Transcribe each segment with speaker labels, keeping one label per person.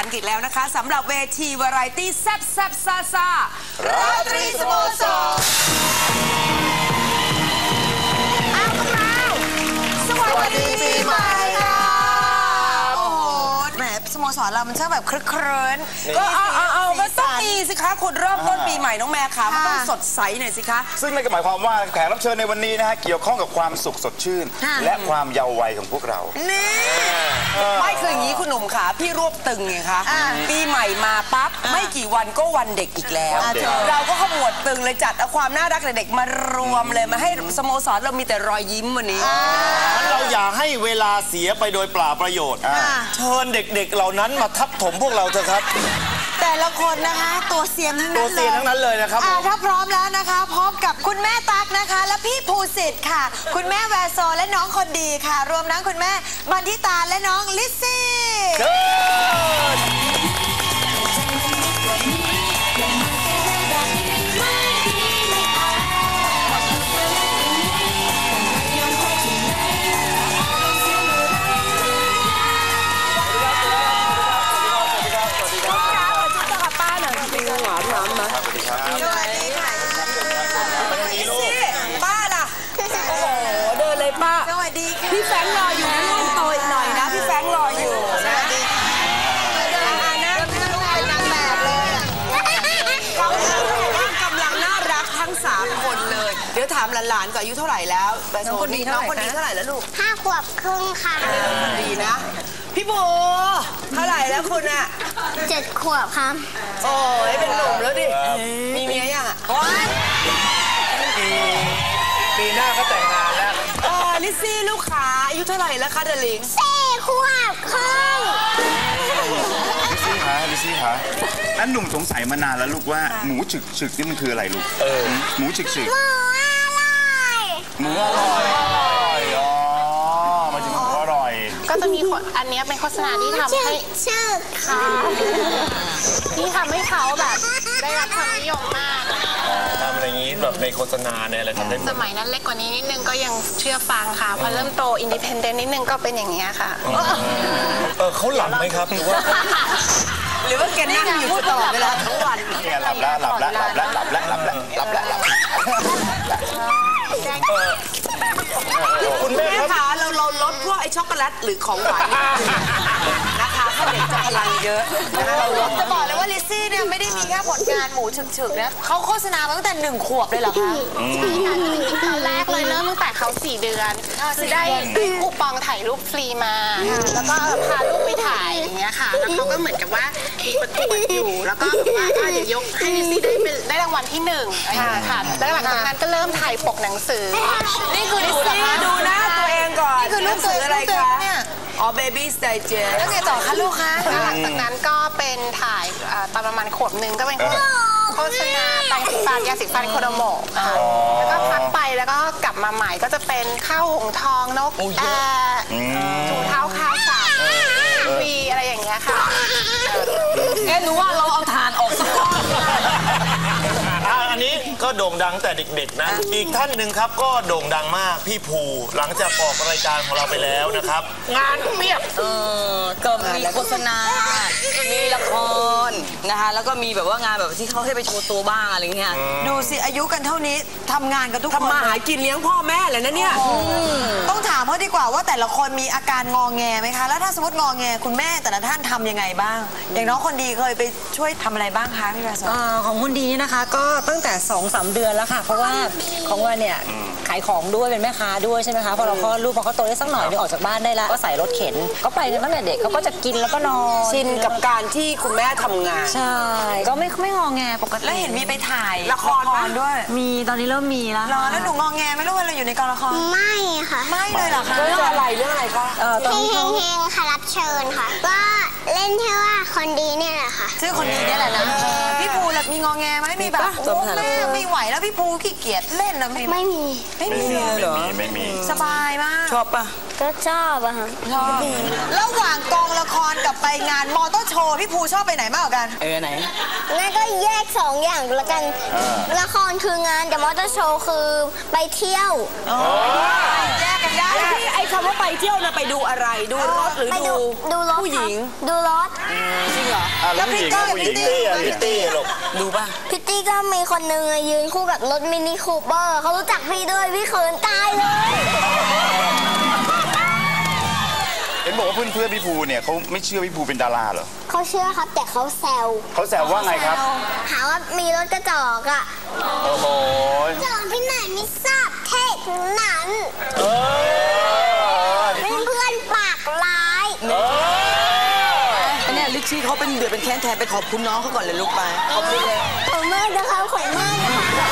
Speaker 1: าอังกฤษแล้วนะคะสำหรับเวทีวาไรตี้แซ่บแซ่บซาซาราตรีสโมสร
Speaker 2: อ้าพวกเราสวัสดีปีใหม่ค่ะ สโมสรเรามันช่างแบบครึกครื้น
Speaker 1: ก็เอาเอาเอา
Speaker 2: สี
Speaker 1: ก็ต้อง
Speaker 2: สัน
Speaker 1: มีสิคะคุณเริ่มต้นปีใหม่น้องแม่ค่ะมันต้อง
Speaker 2: ค่ะ
Speaker 1: สดใสหน่อยสิคะ
Speaker 3: ซึ่งนั่นก็หมายความว่าแขกรับเชิญในวันนี้นะฮะเกี่ยวข้องกับความสุขสดชื่น
Speaker 2: ค่ะ
Speaker 3: และความเยาว์วัยของพวกเรา
Speaker 2: นี่
Speaker 1: ไม่คืออย่างนี้คุณหนุ่มค่ะพี่รวบตึงไงคะ
Speaker 2: อ่า
Speaker 1: ปีใหม่มาปั๊บไม่กี่วันก็วันเด็กอีกแล้ว
Speaker 2: อ่าถูก
Speaker 1: เราก็ขมวดตึงเลยจัดเอาความน่ารักเด็กๆมารวมเลยมาให้สโมสรเรามีแต่รอยยิ้มวันนี้
Speaker 4: งั้นเราอย่าให้เวลาเสียไปโดยเปล่าประโยชน์
Speaker 3: อ่า
Speaker 4: เชิญเด็กๆเหล่านั้นมาทับถมพวกเราเถอะครับ
Speaker 2: แต่ละคนนะคะ ตัวเสียมทั้งนั้น
Speaker 4: ตัวเซียนทั้งนั้นเลยนะครับ
Speaker 2: อ่า
Speaker 4: ผม
Speaker 2: ถ้าพร้อมแล้วนะคะพบกับคุณแม่ตั๊กนะคะ และพี่ภูสิทธิ์ค่ะ คุณแม่แวร์โซและน้องคนดีค่ะ รวมทั้งคุณแม่บันทิตาและน้องลิซซี่
Speaker 4: เชิญ
Speaker 2: สวัสดีค่ะ
Speaker 1: ป้าล่ะ โอ้โห เดินเลยป้า
Speaker 2: สวัสดีค่ะ
Speaker 1: พี่แฟงรออยู่นะลูกโตอีกหน่อยนะ พี่แฟงรออยู่นะ
Speaker 2: อ่านะลูกเป็นนางแบบเลยอะ
Speaker 1: เขากำลังน่ารักทั้ง3คนเลย เดี๋ยวถามหลานๆก่อนอายุเท่าไหร่แล้วน้องคนนี้น้องคนนี้เท่าไหร่แล้วลูก
Speaker 5: ห้าขวบครึ่งค่ะ
Speaker 1: ดีนะ พี่โบเท่าไหร่แล้วคุณอะ
Speaker 5: เจ็ดขวบครับ
Speaker 1: โอ้ยเป็นหนุ่มแล้วดิ มีเมียยังอะ
Speaker 4: ปีหน้าก็แต่งงานแล้ว
Speaker 1: เออลิซซี่ลูกขาอายุเท่าไหร่แล้วคะเดลิง
Speaker 5: สี่ขวบครึ่ง
Speaker 3: ลิซซี่คะลิซซี่คะนั่นหนุ่มสงสัยมานานแล้วลูกว่าหมูฉึกฉึกนี่มันคืออะไรลูกหมูฉึกฉึก
Speaker 5: หมูอร่อย
Speaker 3: หมูอร่อยอร่อยอ๋อหมายถึงหมูอร่อย
Speaker 6: ก็จะมีคนอันเนี้ยเป็นโฆษณาที่ทำ
Speaker 5: ชื่อ
Speaker 6: ให้
Speaker 5: ชื่อ
Speaker 6: ค่ะที่ทำให้เขาแบบได้รับความนิยมมาก
Speaker 4: ทำอะไรอย่างนี้แบบในโฆษณาเนี่ยอะไรทำได้หม
Speaker 6: ส
Speaker 4: ด
Speaker 6: มัยนั้นเล็กกว่านี้นิดนึงก็ยังเชื่อฟังค่ะพอเริ่มโตอินดิเพนเดนต์นิดนึงก็เป็นอย่างนี้ยค่ะ
Speaker 4: เออเขาหลับไหมครับหรือว่า
Speaker 1: หรือว่าแกนั่งอยู่ตลอดเวลาทั้งวัน
Speaker 3: เนี่ยหลับแล้วหลับแล้วหลับแล้วหลับแล้วหลับแล้วหลับแล้วหลับแล้ว
Speaker 1: ช็อกโกแลตหรือของหวานนะคะเพราะเด็กจะพลังเยอะนะคะเราลด
Speaker 2: จะบอกเลยว่าลิซซี่เนี่ยไม่ได้มีแค่ผลงานหมูฉึกๆนะเขาโฆษณามาตั้งแต่หนึ่งขวบเลยเหรอคะ
Speaker 6: ใช่ค่ะจริงๆตอนแรกเลยเริ่มตั้งแต่เขา4เดือนคือได้คูปองถ่ายรูปฟรีมา แล้วก็พาลูกไปถ่ายอย่างเงี้ยค่ะ แล้วเขาก็เหมือนกับว่ามีประกวดอยู่ แล้วก็แบบว่าอะเดี๋ยวยกให้ลิซซี่ได้เป็นได้รางวัลที่หนึ่งอะไรอย่างเงี้ยค่ะแล้วหลังจากนั้นก็เริ่มถ่ายปกหนังสือ
Speaker 1: นี่คือลิซซี่ดูหน้าตัว เองก่อน
Speaker 2: นี่คือลูก
Speaker 1: หงสืออะไร
Speaker 2: ลูกเสือ
Speaker 1: คะ
Speaker 2: เนี่ย
Speaker 1: อ๋อ Baby's Digest
Speaker 2: แล้วไงต่อคะลูกคะ
Speaker 6: แล้วหลังจากนั้นก็เป็นถ่ายเอ่อตอนประมาณขวบหนึ่งก็เป็นโฆษณาแปรงสีฟันยาสีฟันโคโดโมะค่ะแล้วก็พักไปแล้วก็กลับมาใหม่ก็จะเป็นข้าวหงทองนกแอร์ถุงเท้าคาสัตว์วีอะไรอย่างเงี้ยค่ะ
Speaker 1: เอ๊ะหนูว่าเราเอา
Speaker 4: ก็โด่งดังแต่เด็กๆนะ อีกท่านหนึ่งครับก็โด่งดังมากพี่ภูหลังจากออกรายการของเราไปแล้วนะครับ งานเพียบ
Speaker 7: เออก็มีโฆษณา มีละครนะคะ แล้วก็มีแบบว่างานแบบที่เขาให้ไปโชว์ตัวบ้างอะไรเงี้ย
Speaker 2: ดูสิอายุกันเท่านี้ทำงานกันทุกคน
Speaker 1: ทำมาหากินเลี้ยงพ่อแม่เลยนะเนี่ย
Speaker 2: ต้องถามเขาดีกว่าว่าแต่ละคนมีอาการงอแงไหมคะ แล้วถ้าสมมติงอแงคุณแม่แต่ละท่านทำยังไงบ้าง อย่างน้องคนดีเคยไปช่วยทำอะไรบ้างคะพี่ประส
Speaker 8: อ่าของคุณดีเนี่ยนะคะ ก็ตั้งแต่2อสเดือนแล้วค่ะ เพราะว่าของวันเนี่ยขายของด้วยเป็นแม่ค้าด้วยใช่ไหมคะพอเราคลอดลูกพอเขาโตได้สักหน่อยเดี๋ยวออกจากบ้านได้แล้วก็ใส่รถเข็นก็ไปกันตั้งแต่เด็กเขาก็จะกินแล้วก็นอน
Speaker 1: ชินกับการที่คุณแม่ทำงาน
Speaker 8: ใช่ ก็ไม่ไม่งอแงปกติ
Speaker 2: แล้วเห็นมีไปถ่าย
Speaker 1: ละครปะ
Speaker 2: ด้วย
Speaker 8: มีตอนนี้เริ่มมีแล้ว
Speaker 2: เหรอแล้วหนูงอแงไหมลูกเวลาอยู่ในกองละคร
Speaker 5: ไม่ค่ะ
Speaker 2: ไม่เลยเหรอคะ
Speaker 1: เรื่องอะไรเรื่องอะไรคะ
Speaker 8: เอ่อตอน
Speaker 5: เฮง
Speaker 8: นี้
Speaker 5: เฮ
Speaker 8: เขา
Speaker 5: งเฮงค่ะรับเชิญค่ะ ก็เล่นแค่ว่าคนดีเนี่ยแหละค่ะ
Speaker 2: ชื่อคนนี้เนี่ยแหละนะพี่ภูล่ะมีงอแงไหมมีแบบโอ้แม่ไม่ไหวแล้วพี่ภูขี้เกียจเล่นนะไม่
Speaker 5: ไม่มี
Speaker 2: ไม่มี
Speaker 3: ไม่
Speaker 2: เลย
Speaker 3: มีไม่มี
Speaker 2: สบายมาก
Speaker 1: ชอบปะ
Speaker 5: ก็ชอบอะค่ะ
Speaker 2: ชอบระหว่างกองละครกับไปงานมอเตอร์โชว์พี่ภูชอบไปไหนมากกว่ากัน
Speaker 7: เออไหน
Speaker 5: งั้นก็แยกสองอย่างละกัน ละครคืองานแต่มอเตอร์โชว์คือไปเที่ยว
Speaker 2: แยกกันได้
Speaker 1: ไอ้คำว่าไปเที่ยวนะไปดูอะไรดูรถหรือ
Speaker 5: ไป
Speaker 1: ดู
Speaker 5: ดูรถ
Speaker 1: ผู้หญิง
Speaker 5: ครับดูรถ
Speaker 1: จริงเหรอ
Speaker 3: อะแล้วผู้หญิงอะผู้หญิง
Speaker 4: พิตตี้อะพิตตี้ลูก
Speaker 7: ดูป่ะ
Speaker 5: พิตตี้ก็มีคนนึงอะยืนคู่กับรถมินิคูเปอร์เขารู้จักพี่ด้วยพี่เขินตายเลย
Speaker 3: เห็นบอกว่าเพื่อนๆพี่ภูเนี่ยเขาไม่เชื่อพี่ภูเป็นดาราเหรอ
Speaker 5: เขาเชื่อครับแต่เขาแซว
Speaker 3: เขาแซวว่าไงครับ
Speaker 5: หาว่ามีรถกระจอกอะ
Speaker 3: โอ้โห
Speaker 5: จอดที่ไหนไม่ทราบเท่ทั้งนั้นเป็นเพื่อนปากร้าย
Speaker 7: อันเนี้ยลิชชี่เขาเป็นเดือดเป็นแค้นแทนไปขอบคุณน้องเขาก่อนเลยลูกไปขอบคุณเลย
Speaker 5: ขอบมากนะคะขอบมากนะคะ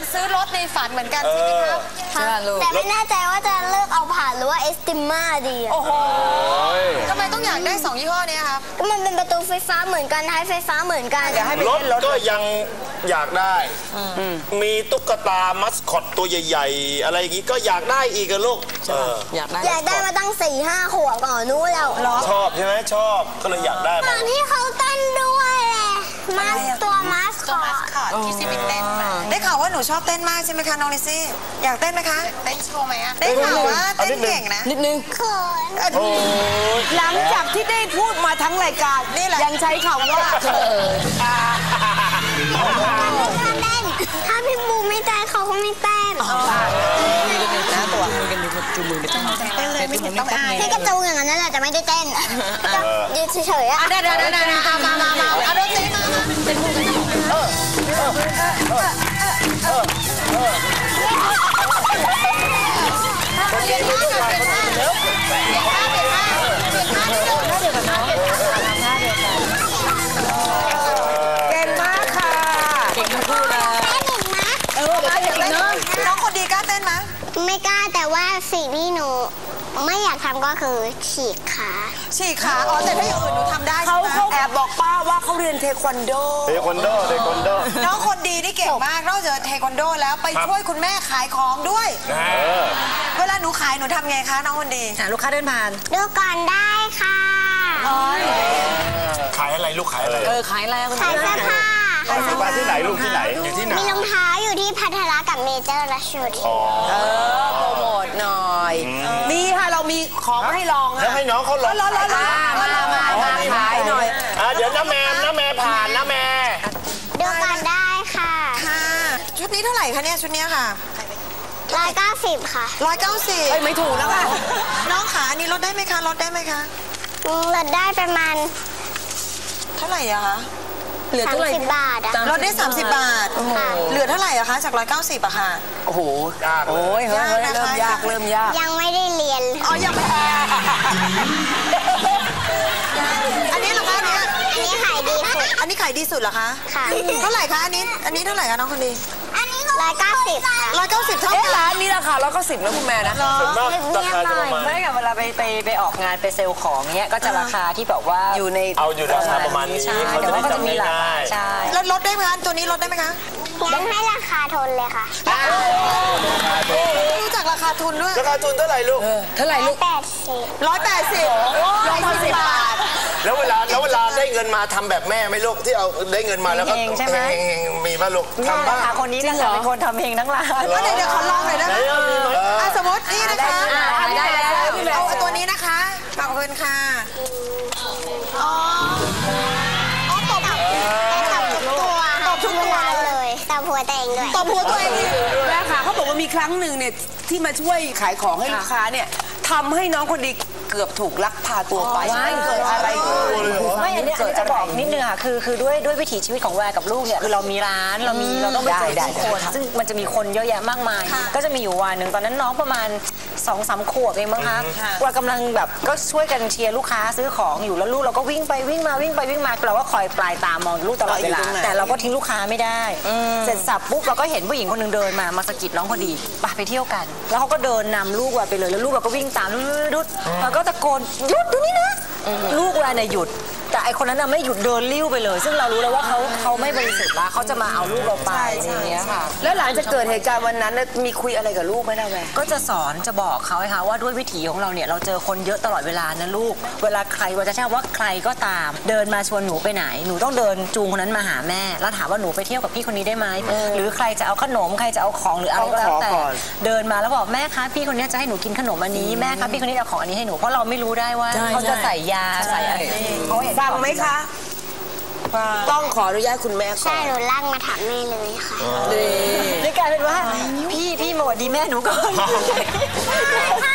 Speaker 2: จะเก็บเงินซื้อรถในฝันเหมือนกันใช่ไหมครับ
Speaker 7: ใช่ลูก
Speaker 5: แต่ไม่แน่ใจว่าจะเลือกเอาผ่านหรือว่าเอสติมาดีอะ
Speaker 2: โอ้โหทำไมต้องอยากได้สองยี่ห้อเนี้ยครับ
Speaker 5: ก็มันเป็นประตูไฟฟ้าเหมือนกันท้ายไฟฟ้าเหมือนกัน
Speaker 4: รถก็ยังอยากได้ มีตุ๊กตามัสคอตตัวใหญ่ๆ อะไรอย่างงี้ก็อยากได้อีกอะลูกเออ
Speaker 7: อยากได้
Speaker 5: อยากได้มาตั้งสี่ห้าขวบก่อนนู้นแล้ว
Speaker 4: ชอบใช่ไหมชอบก็เลยอยากได้
Speaker 5: ต
Speaker 4: มา
Speaker 5: อนที่เขาเต้นด้วยแหละมาสตัวมาสค
Speaker 2: ตัว
Speaker 5: อ
Speaker 2: มาส
Speaker 5: ต
Speaker 2: คอตที่ซิบิเต้นมาได้ข่าวว่าหนูชอบเต้นมากใช่ไหมคะน้องลิซซี่อยากเต้นไหมคะ
Speaker 6: เต้นโชว์ไหมอะ
Speaker 2: ได้ข่าวว่าเต้นเก่งนะ
Speaker 7: นิดนึง
Speaker 5: เขิน
Speaker 1: หลังจากที่ได้พูดมาทั้งรายการ
Speaker 2: นี่แหละ
Speaker 1: ยังใช้คำว่าเขิน
Speaker 5: ถ้าเต้นถ้าพี่บูไม่เต้นเขาก็ไม่เต้น
Speaker 7: มือกันอยู่นะตัวมือกันอยู่จูมือไปตั้ง
Speaker 2: เต้นเลยไม่เห็นต้องอาย
Speaker 5: พี่กระจูงอย่างนั้นแหละจะไม่ได้เต้นยืนเฉยๆอะ
Speaker 2: ได้ได้ได้ได้มามามามาเอาดนตรีมามา
Speaker 1: เก่งมากค่ะ
Speaker 7: เก่งทั้งคู่เลย
Speaker 5: เต้นอีกนะ
Speaker 2: เออมาอยากเต้นน้องคนดีกล้าเต้น ไหม
Speaker 5: ไม่กล้าแต่ว่าสิ่งที่หนู ไม่อยากทำก็คือฉีกขา
Speaker 2: ฉีกขาอ๋อแต่ถ้าอย่างอื่นหนูทำได้
Speaker 1: เขา
Speaker 2: ใช่ไหม
Speaker 1: เขาแอบบอกป้าว่าเขาเรียนเทควันโด
Speaker 3: เทควันโดเทควันโด
Speaker 2: น้องคนดีนี่เก่งมากนอกจากเทควันโดแล้วไปช่วยคุณแม่ขายของด้วยเวลาหนูขายหนูทำไงคะ น้องคนดีลูกค้าเดินผ่าน
Speaker 5: ดูก่อนได้ค่ะ
Speaker 4: ขายอะไรลูกขายอะไร
Speaker 7: เออขายอะไรคุณ
Speaker 5: ขายเสื้อผ้า
Speaker 3: ขายมาที่ไหนลูกที่ไหน
Speaker 4: อยู่ที่ไหน
Speaker 5: มีรองเท้าอยู่ที่พัทรากับ เมเจอร์และชุด
Speaker 1: เออโปรโมทหน่อยมีค่ะเรามีของให้ลอง
Speaker 4: แล้ว
Speaker 1: ค่ะ
Speaker 4: ให้น้องเขาลอง
Speaker 1: ร้อนร้อนร้อนมามามามาขายหน่อย
Speaker 4: อะเดี๋ยวน้าแมมน้าแมผ่านน้าแม
Speaker 5: ดูก่อนได้ค่ะ
Speaker 2: ค่ะชุดนี้เท่าไหร่คะเนี่ยชุดเนี้ยค่ะ
Speaker 5: ร้อยเก้าสิบค่ะ
Speaker 2: ร้อยเก้าสิบ
Speaker 1: เอ้ยไม่ถูกแล้วค่ะ
Speaker 2: น้องขาอันนี้ลดได้ไหมคะลดได้ไหมคะ
Speaker 5: ลดได้ประมาณ
Speaker 2: เท่าไหร่อะคะ
Speaker 7: เหลือ
Speaker 5: สาม
Speaker 7: เท่าไหร่
Speaker 5: สิบบาทอะ
Speaker 2: ลดได้ 30 บาท
Speaker 5: ค่ะ
Speaker 2: เหลือเท่าไหร่อะคะ จาก 190อะค่ะ
Speaker 1: โอ้โห
Speaker 4: ยากเลย
Speaker 1: โอ้ยเฮ้ยเฮ้ย
Speaker 2: ยากนะคะ
Speaker 1: เริ่มยากเริ่มยาก
Speaker 5: ยังไม่ได้เรียนเลย
Speaker 2: อ๋อ ยังไม่อันนี้เหรอคะอันเนี้ย
Speaker 5: อันนี้ขายดีสุด
Speaker 2: อันนี้ขายดีสุดเหรอคะ
Speaker 5: ค่ะ
Speaker 2: เท่าไหร่คะ อันนี้ อันนี้เท่าไหร่คะน้องคนดี
Speaker 5: อันนี้ ร้อยเก้าสิบค่ะ
Speaker 2: ร้อยเก้าสิบเท่า
Speaker 1: เอ๊ะ
Speaker 2: กัน
Speaker 1: ร้านนี้ราคาแล้วก็สิบนะคุณแม่นะ
Speaker 4: ส่วนมากราคาจะประมาณ
Speaker 8: ไม่กับเวลาไปไปไปออกงานไปเซลล์ของเนี้ยก็จะราคาที่แบบว่า
Speaker 1: อยู่ใน
Speaker 4: เอาอยู่ราคาประมาณนี้
Speaker 8: ใช่
Speaker 4: เขา
Speaker 8: แต่
Speaker 4: จะได้
Speaker 8: ว่าก็จะ
Speaker 4: จำ
Speaker 8: มีหลากห
Speaker 4: ง่า
Speaker 8: ลาย
Speaker 4: ย
Speaker 8: ใช่
Speaker 2: แล้วลดได้ไหมคะตัวนี้ลดได้ไหมคะ
Speaker 5: งั้นให้ราคาทนเลยค่ะ
Speaker 2: รู้จักราคาทุนด้วย
Speaker 4: ราคาทุนเท่าไหร่ลูก
Speaker 1: เท่าไหร่ลูก
Speaker 5: แปดสิบ
Speaker 2: ร้อยแปดสิบร้อยสิบบาท
Speaker 4: งินมาทำแบบแม่ไหม่ลูกที่เอาได้เงินมาแล้วก็
Speaker 8: เองใช่ไหม
Speaker 4: เฮงๆมีป่ะลูก
Speaker 8: เนี่ย
Speaker 4: ทำบ้าง
Speaker 8: นะคะคนนี้แหละค่ะเป็นคนทำเองทั้งร้าน
Speaker 2: แล้วเดี๋ยวเดี๋ยวขอลองหน่อยได้ไหม
Speaker 4: ไหนเอามีไหม
Speaker 2: อะสมมตินี่นะคะ
Speaker 1: ได้แล้วพี่แม่
Speaker 2: เอาเอาตัวนี้นะคะขอบคุณค่ะอ๋ออ๋อตบ
Speaker 5: ตบทุกตัว
Speaker 2: ตบทุกตัว
Speaker 5: ร้านเลยตบหัวตัวเองด้วย
Speaker 2: ตบหัวตัวเองอีก
Speaker 1: แม่ค่ะเขาบอกว่ามีครั้งหนึ่งเนี่ยที่มาช่วยขายของให้ลูกค้าเนี่ย ทำให้น้องคนดีเกือบถูกลักพาตัวไปมันเกิดอะไรขึ้น
Speaker 8: ไม่อันเนี้ยอันนี้จะบอกนิดนึงค่ะคือคือด้วยด้วยวิถีชีวิตของแวร์กับลูกเนี่ยคือเรามีร้านเรามีเราต้องไปเจอ
Speaker 1: ได้
Speaker 8: ผู้คน
Speaker 1: ได้
Speaker 8: ซึ่งมันจะมีคนเยอะแยะมากมาย ก็จะมีอยู่วันหนึ่งตอนนั้นน้องประมาณ 2อสามขวบเองมั้งคะเรากำลังแบบก็ช่วยกันเชียร์ลูกค้าซื้อของอยู่แล้วลูกเราก็วิ่งไปวิ่งมาวิ่งไปวิ่งมาเราก็คอยปลายตามองลูกตลอดเวลาแต่เราก็ทิ้งลูกค้าไม่ได้ เสร็จสับปุ๊บเราก็เห็นผู้หญิงคนหนึ่งเดินมามาสะกิดน้องพอดีไปไปเที่ยวกัน แล้วเขาก็เดินนำลูกเราไปเลยแล้วลูกเราก็วิ่งตามดุดๆเราก็ตะโกนหยุดดูนี่นะลูกเราเนี่ยหยุด แต่ไอคนนั้นน่ะไม่หยุดเดินลิ้วไปเลย ซึ่งเรารู้แล้วว่าเขาเขาไม่บริสุทธิ์ละเขาจะมาเอาลูกเราไปอย่างเงี้ยค่ะ
Speaker 1: แล้วหลังจากเกิดเหตุการณ์วันนั้นน่ะมีคุยอะไรกับลูกไหมล่ะแม่
Speaker 8: ก็จะสอนจะบอกเขาไงคะว่าด้วยวิถีของเราเนี่ยเราเจอคนเยอะตลอดเวลานะลูก เวลาใครว่าจะใช่ว่าใครก็ตาม เดินมาชวนหนูไปไหน หนูต้องเดินจูงคนนั้นมาหาแม่ แล้วถามว่าหนูไปเที่ยวกับพี่คนนี้ได้ไหมหรือใครจะเอาขนมใครจะเอาของหรืออะไรก็แล้วแต่
Speaker 1: ต้องขอก่อน
Speaker 8: เดินมาแล้วบอกแม่คะพี่คนนี้จะให้หนูกินขนมอันนี้แม่คะพี่คนนี้จะเอาของอันนี้ให้หนูเพราะเราไม่รู้ได้ว่าเขาจะใส่ยาใส่อะไรเขาอยาก
Speaker 1: ฟังไหมคะ ต้องขออนุญาตคุณแม่ก่อ
Speaker 5: ใช่
Speaker 1: น
Speaker 5: หนูลากมาถามแม่เลยค่ะ
Speaker 8: นี่กลายเป็นว่า พี่พี่มาหวัดดีแม่หนูก่อน
Speaker 5: ใช่